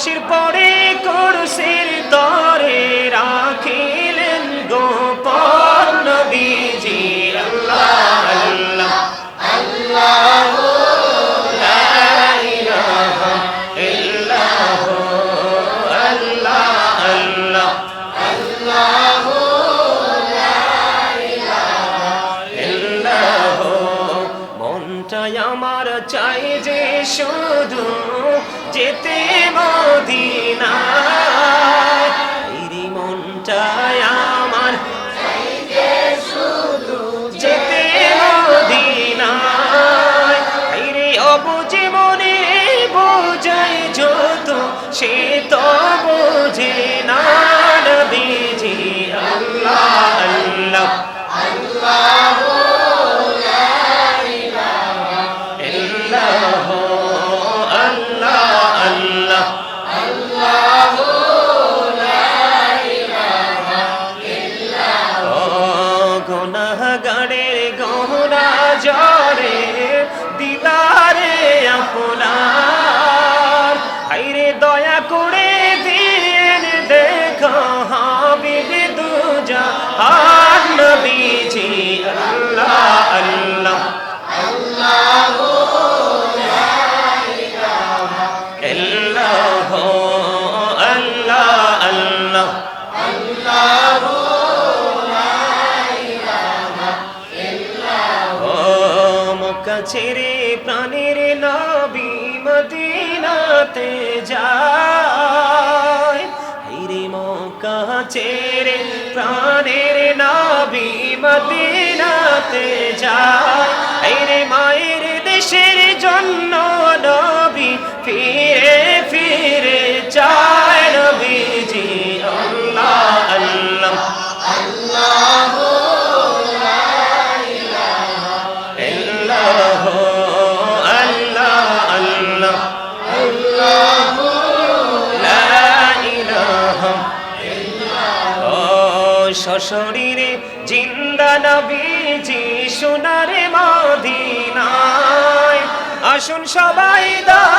হাসির পরে করসির তরে রাখিলেন গোপন নবীজি। আল্লাহ আল্লাহ আমার চাই যে শুধু যেতে এই মনটাই আমার। যেতে মদিনায় এই গহনা জরে দিদারে আপনার। হাইরে দয়া করে দিন দেখো হাবিবি দুজা আর নবীজি মক্কা রে প্রাণের নবী মদিনাতে যায়। হিরে মক্কা চেরে প্রাণের নবী মদিনাতে যায়। হিরে মায়ের দেশের সশরীরে জিন্দা নবীজি সোনারে মদিনায়। আসুন সবাই দাঁড়াইয়া